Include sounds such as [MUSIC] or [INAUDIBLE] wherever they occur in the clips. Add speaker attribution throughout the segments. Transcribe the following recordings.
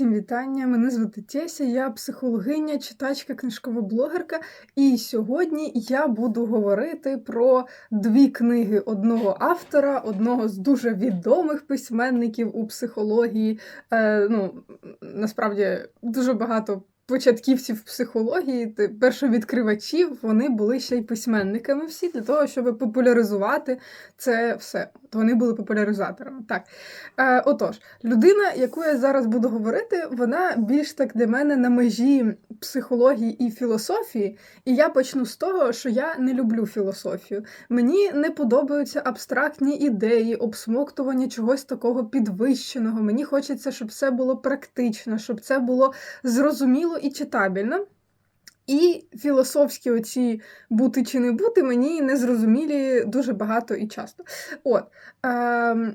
Speaker 1: Всім вітання! Мене звати Теся, я психологиня, читачка, книжкова блогерка. І сьогодні я буду говорити про дві книги одного автора, одного з дуже відомих письменників у психології. Е, ну, насправді дуже багато початківців психології, першовідкривачів, вони були ще й письменниками всі для того, щоб популяризувати це все. От вони були популяризаторами. Так. Е, Отож, людина, яку я зараз буду говорити, вона більш так для мене на межі психології і філософії. І я почну з того, що я не люблю філософію. Мені не подобаються абстрактні ідеї, обсмоктування чогось такого підвищеного. Мені хочеться, щоб все було практично, щоб це було зрозуміло і читабельно. І філософські оці бути чи не бути мені незрозумілі дуже багато і часто. От. Е,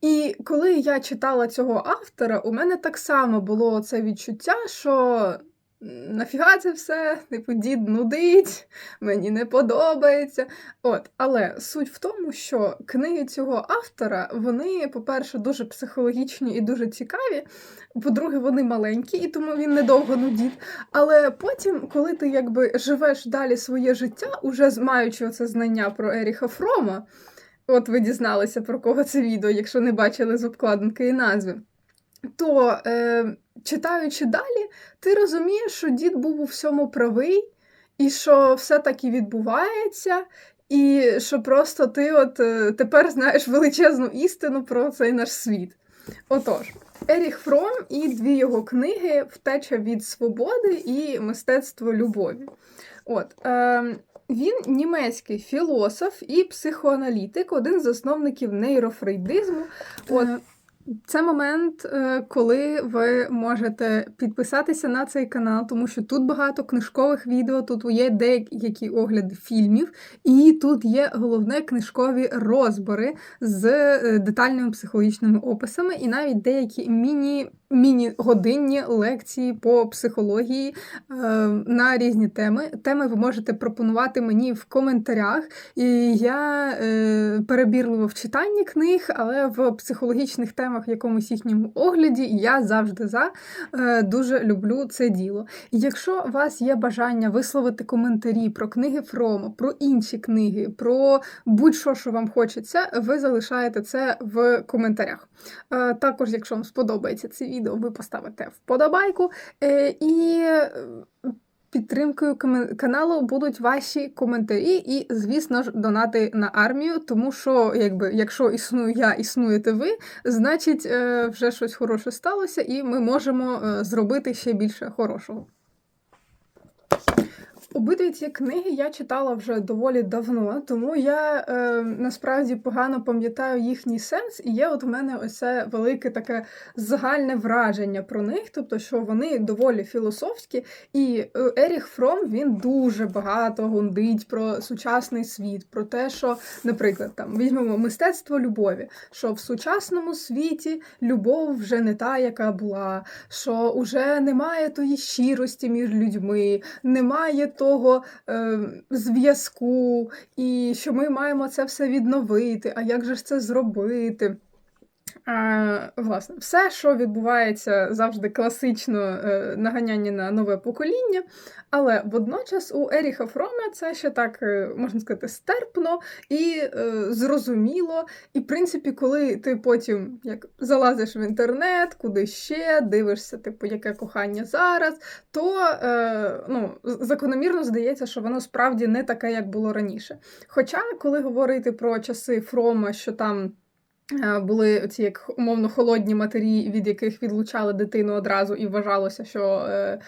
Speaker 1: і коли я читала цього автора, у мене так само було це відчуття, що нафіга це все, типу, дід нудить, мені не подобається. От, Але суть в тому, що книги цього автора, вони, по-перше, дуже психологічні і дуже цікаві. По-друге, вони маленькі, і тому він недовго нудить. Але потім, коли ти якби живеш далі своє життя, уже маючи оце знання про Еріха Фрома, от ви дізналися про кого це відео, якщо не бачили з обкладинки і назви то е, читаючи далі, ти розумієш, що дід був у всьому правий, і що все так і відбувається, і що просто ти от е, тепер знаєш величезну істину про цей наш світ. Отож, Еріх Фром і дві його книги Втеча від свободи і мистецтво любові. От, е, Він німецький філософ і психоаналітик, один з засновників нейрофрейдизму. От, це момент, е, коли ви можете підписатися на цей канал, тому що тут багато книжкових відео, тут є деякі огляди фільмів, і тут є головне книжкові розбори з е, детальними психологічними описами, і навіть деякі міні міні-годинні лекції по психології е, на різні теми. Теми ви можете пропонувати мені в коментарях. І я е, перебірливо в читанні книг, але в психологічних темах, в якомусь їхньому огляді, я завжди за е, дуже люблю це діло. І якщо у вас є бажання висловити коментарі про книги Фрома, про інші книги, про будь-що, що вам хочеться, ви залишаєте це в коментарях. Е, також, якщо вам сподобається це відео, ви поставите вподобайку. Е, і підтримкою каналу будуть ваші коментарі, і, звісно ж, донати на армію, тому що, якби, якщо існую я, існуєте ви, значить е, вже щось хороше сталося, і ми можемо зробити ще більше хорошого. Обидві ці книги я читала вже доволі давно, тому я е, насправді погано пам'ятаю їхній сенс, і є от у мене ось велике таке загальне враження про них, тобто, що вони доволі філософські, і е, Еріх Фром він дуже багато гундить про сучасний світ, про те, що, наприклад, там візьмемо мистецтво любові, що в сучасному світі любов вже не та, яка була, що вже немає тої щирості між людьми, немає того е, зв'язку, і що ми маємо це все відновити. А як же ж це зробити? А, Власне, все, що відбувається завжди класично е, наганяння на нове покоління, але водночас у Еріха Фрома це ще так, е, можна сказати, стерпно і е, зрозуміло. І, в принципі, коли ти потім як залазиш в інтернет, куди ще, дивишся, типу, яке кохання зараз, то е, ну, закономірно здається, що воно справді не таке, як було раніше. Хоча, коли говорити про часи Фрома, що там. Е, були ці як умовно холодні матері, від яких відлучали дитину одразу, і вважалося, що е,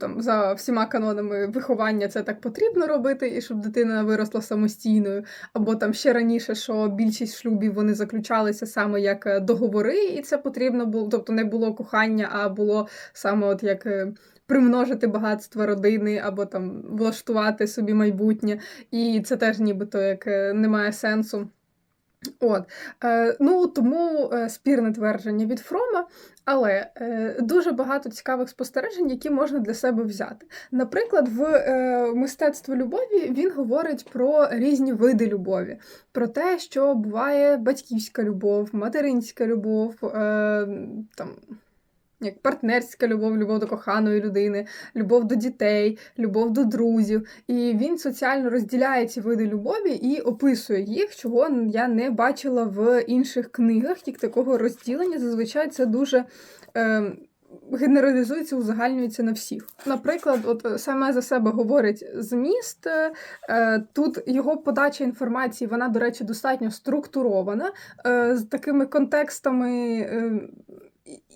Speaker 1: там за всіма канонами виховання це так потрібно робити, і щоб дитина виросла самостійною. Або там ще раніше, що більшість шлюбів вони заключалися саме як е, договори, і це потрібно було, тобто не було кохання, а було саме от як. Примножити багатство родини або там влаштувати собі майбутнє, і це теж нібито як не має сенсу. От, е, ну тому е, спірне твердження від Фрома, але е, дуже багато цікавих спостережень, які можна для себе взяти. Наприклад, в мистецтво любові він говорить про різні види любові, про те, що буває батьківська любов, материнська любов, там як партнерська любов, любов до коханої людини, любов до дітей, любов до друзів. І він соціально розділяє ці види любові і описує їх, чого я не бачила в інших книгах. Як такого розділення зазвичай це дуже. Е, Генералізується, узагальнюється на всіх. Наприклад, от саме за себе говорить зміст. Е, тут його подача інформації, вона, до речі, достатньо структурована, е, з такими контекстами е,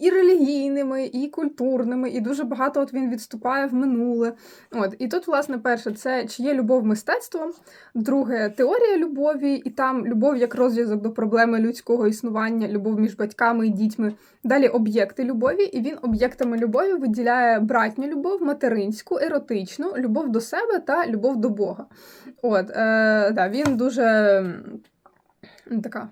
Speaker 1: і релігійними, і культурними, і дуже багато от він відступає в минуле. От І тут, власне, перше, це чи є любов мистецтвом, друге теорія любові, і там любов як розв'язок до проблеми людського існування, любов між батьками і дітьми. Далі об'єкти любові, і він об'єктами любові виділяє братню любов, материнську, еротичну, любов до себе та любов до Бога. От, е, да, Він дуже така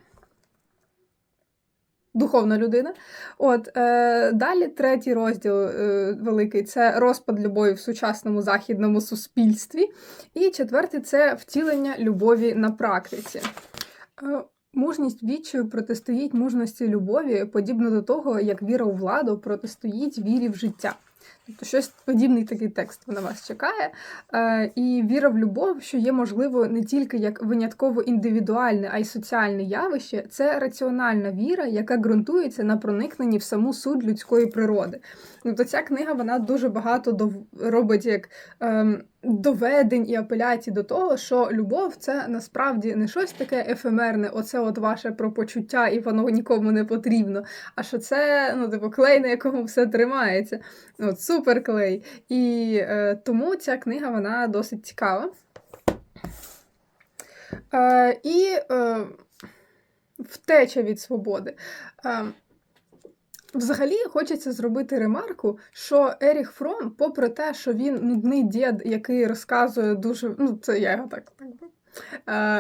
Speaker 1: духовна людина. От е, Далі третій розділ е, великий це розпад любові в сучасному західному суспільстві. І четвертий це втілення любові на практиці. Е, Мужність відчаю протистоїть мужності любові, подібно до того, як віра у владу протистоїть вірі в життя. Тобто щось подібний такий текст на вас чекає. Е, І віра в любов, що є можливо не тільки як винятково індивідуальне, а й соціальне явище, це раціональна віра, яка ґрунтується на проникненні в саму суть людської природи. Тобто ця книга вона дуже багато робить як. Е, доведень і апеляцій до того, що любов це насправді не щось таке ефемерне, оце от ваше про почуття, і воно нікому не потрібно. А що це ну, типу, клей, на якому все тримається. От, Суперклей. І е, тому ця книга вона досить цікава. Е, І е, втеча від свободи. Е, Взагалі хочеться зробити ремарку, що Еріх Фром, попри те, що він нудний дід, який розказує дуже, ну це я його так так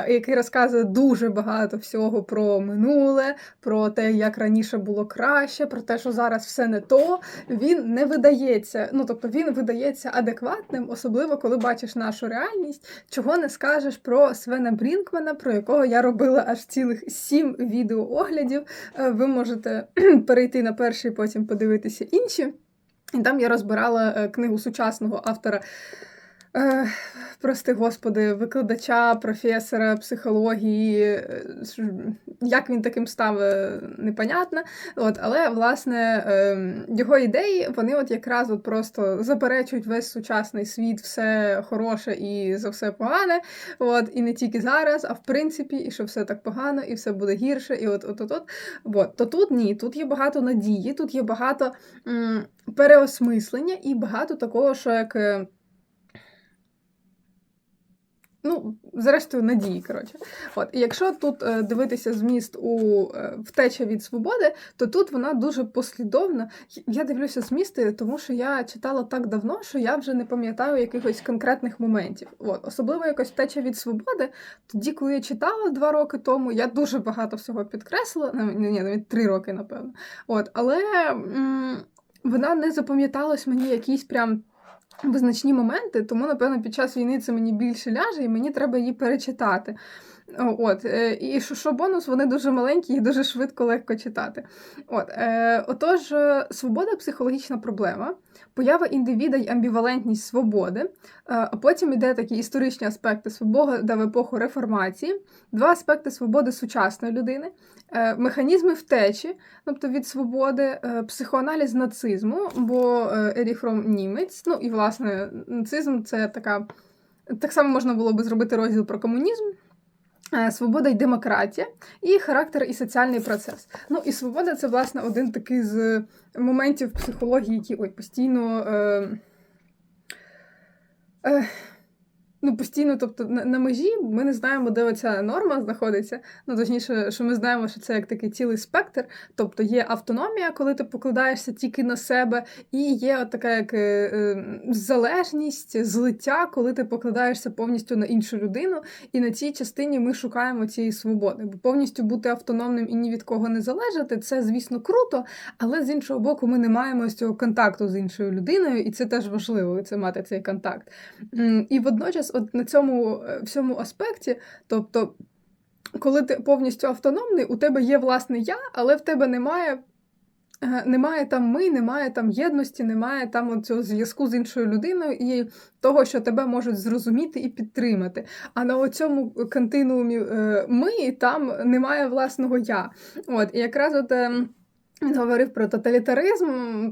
Speaker 1: який розказує дуже багато всього про минуле, про те, як раніше було краще, про те, що зараз все не то. Він не видається. Ну тобто він видається адекватним, особливо коли бачиш нашу реальність, чого не скажеш про Свена Брінкмана, про якого я робила аж цілих сім відеооглядів. Е, ви можете [CLEARS THROAT] перейти на перший, потім подивитися інші. І там я розбирала е, книгу сучасного автора. Е, прости господи, викладача, професора психології, е, як він таким став, е, непонятно. От, Але, власне, ем, його ідеї вони от якраз от просто заперечують весь сучасний світ, все хороше і за все погане. От, І не тільки зараз, а в принципі, і що все так погано, і все буде гірше. і от, от, от, от. от. То тут ні, тут є багато надії, тут є багато м, переосмислення і багато такого, що як. Ну, зрештою, надії, коротше. От, І якщо тут е, дивитися зміст у е, втеча від свободи, то тут вона дуже послідовна. Я дивлюся змісти, тому що я читала так давно, що я вже не пам'ятаю якихось конкретних моментів. От, Особливо якось втеча від свободи. Тоді, коли я читала два роки тому, я дуже багато всього підкреслила, ні, навіть три роки, напевно. От, Але м вона не запам'яталась мені якісь прям визначні моменти, тому, напевно, під час війни це мені більше ляже, і мені треба її перечитати. От, е, І що, бонус, вони дуже маленькі і дуже швидко легко читати. От, е, Отож, е, свобода психологічна проблема, поява індивіда й амбівалентність свободи, а потім йде такі історичні аспекти свободи в епоху реформації, два аспекти свободи сучасної людини, механізми втечі, тобто від свободи, психоаналіз нацизму, бо Еріх Фром німець, ну і власне нацизм це така. Так само можна було би зробити розділ про комунізм. Е, свобода і демократія, і характер і соціальний процес. Ну і свобода це, власне, один такий з моментів психології, які ой, постійно. Е, е, ну, постійно, тобто на, на межі ми не знаємо, де оця норма знаходиться. Ну, точніше, що ми знаємо, що це як такий цілий спектр. Тобто є автономія, коли ти покладаєшся тільки на себе, і є от така як е, е, залежність, злиття, коли ти покладаєшся повністю на іншу людину. І на цій частині ми шукаємо цієї свободи. Бо повністю бути автономним і ні від кого не залежати, це, звісно, круто, але з іншого боку, ми не маємо з цього контакту з іншою людиною, і це теж важливо це мати цей контакт. І водночас от на цьому е, всьому аспекті, тобто, коли ти повністю автономний, у тебе є власне я, але в тебе немає Е, Немає там ми, немає там єдності, немає там цього зв'язку з іншою людиною і того, що тебе можуть зрозуміти і підтримати. А на цьому континуумі е, ми там немає власного я. От, і якраз от. Він говорив про тоталітаризм,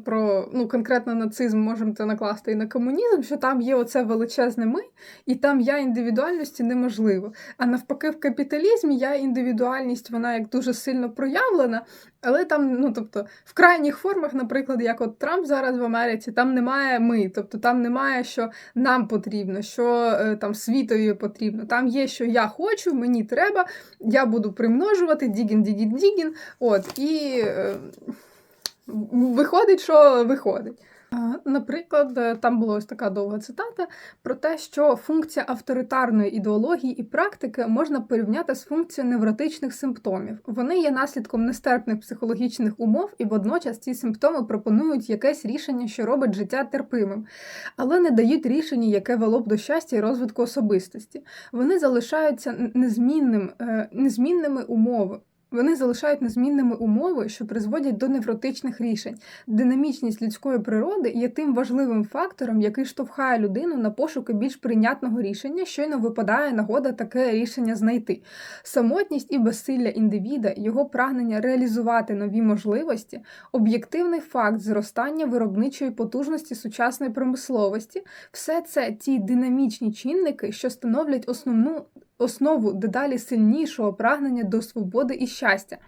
Speaker 1: про ну, конкретно нацизм можемо це накласти і на комунізм, що там є оце величезне ми, і там я індивідуальності неможливо. А навпаки, в капіталізмі я індивідуальність, вона як дуже сильно проявлена, але там, ну тобто, в крайніх формах, наприклад, як от Трамп зараз в Америці, там немає ми, тобто там немає, що нам потрібно, що е, там світові потрібно. Там є, що я хочу, мені треба, я буду примножувати, дігін, дігін, дігін. От, і е, виходить, що виходить. Наприклад, е, там була ось така довга цитата про те, що функція авторитарної ідеології і практики можна порівняти з функцією невротичних симптомів. Вони є наслідком нестерпних психологічних умов, і водночас ці симптоми пропонують якесь рішення, що робить життя терпимим, але не дають рішення, яке вело б до щастя і розвитку особистості. Вони залишаються незмінним, е, незмінними умови. Вони залишають незмінними умови, що призводять до невротичних рішень. Динамічність людської природи є тим важливим фактором, який штовхає людину на пошуки більш прийнятного рішення, щойно випадає нагода таке рішення знайти. Самотність і безсилля індивіда, його прагнення реалізувати нові можливості, об'єктивний факт зростання виробничої потужності сучасної промисловості все це ті динамічні чинники, що становлять основну основу дедалі сильнішого прагнення до свободи і щастя.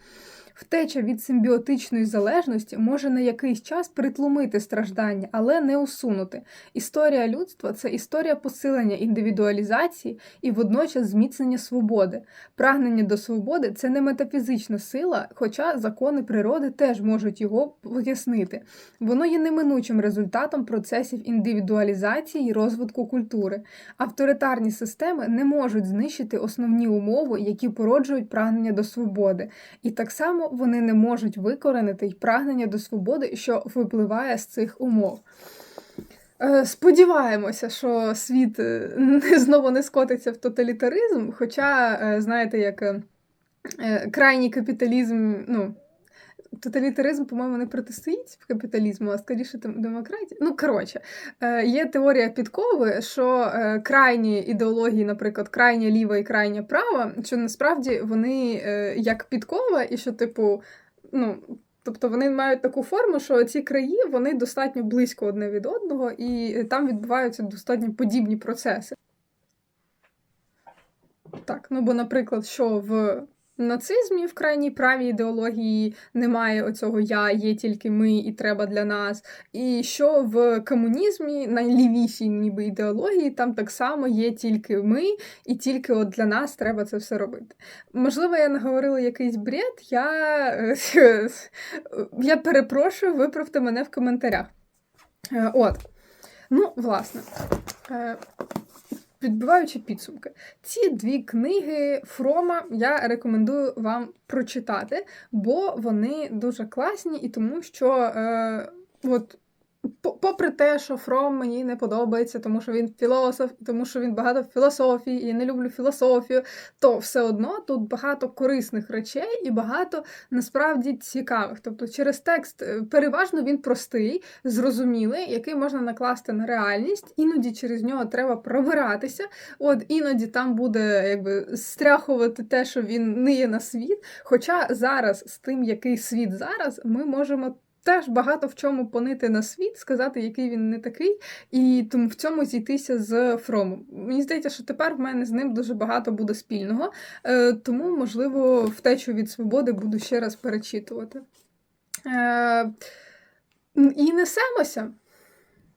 Speaker 1: Втеча від симбіотичної залежності може на якийсь час притлумити страждання, але не усунути. Історія людства це історія посилення індивідуалізації і водночас зміцнення свободи. Прагнення до свободи це не метафізична сила, хоча закони природи теж можуть його пояснити. Воно є неминучим результатом процесів індивідуалізації і розвитку культури. Авторитарні системи не можуть знищити основні умови, які породжують прагнення до свободи. І так само вони не можуть викоренити й прагнення до свободи, що випливає з цих умов. Е, Сподіваємося, що світ е, [LAUGHS] знову не скотиться в тоталітаризм, хоча, е, знаєте, як крайній капіталізм, ну, тоталітаризм, по-моєму, не протистоїть капіталізму, а скоріше там демократії. Ну, коротше, е, є теорія підкови, що е, крайні ідеології, наприклад, крайня ліва і крайня права, що насправді вони е, як підкова, і що, типу, ну. Тобто вони мають таку форму, що ці краї вони достатньо близько одне від одного, і там відбуваються достатньо подібні процеси. Так, ну бо, наприклад, що в нацизмі, в крайній правій ідеології немає оцього я, є тільки ми і треба для нас. І що в комунізмі, найлівішій ніби ідеології, там так само є тільки ми, і тільки от для нас треба це все робити. Можливо, я наговорила якийсь бред, я, е, [LAUGHS] я перепрошую, виправте мене в коментарях. Е, От. Ну, власне. Підбиваючи підсумки, ці дві книги Фрома я рекомендую вам прочитати, бо вони дуже класні і тому, що е, от, попри те, що Фром мені не подобається, тому що він філософ, тому що він багато філософії, і я не люблю філософію, то все одно тут багато корисних речей і багато насправді цікавих. Тобто, через текст е, переважно він простий, зрозумілий, який можна накласти на реальність. Іноді через нього треба пробиратися. От іноді там буде якби стряхувати те, що він не є на світ. Хоча зараз з тим, який світ зараз, ми можемо. Теж багато в чому понити на світ, сказати, який він не такий, і тому в цьому зійтися з Фромом. Мені здається, що тепер в мене з ним дуже багато буде спільного, е, тому, можливо, втечу від свободи буду ще раз перечитувати. Е, і несемося.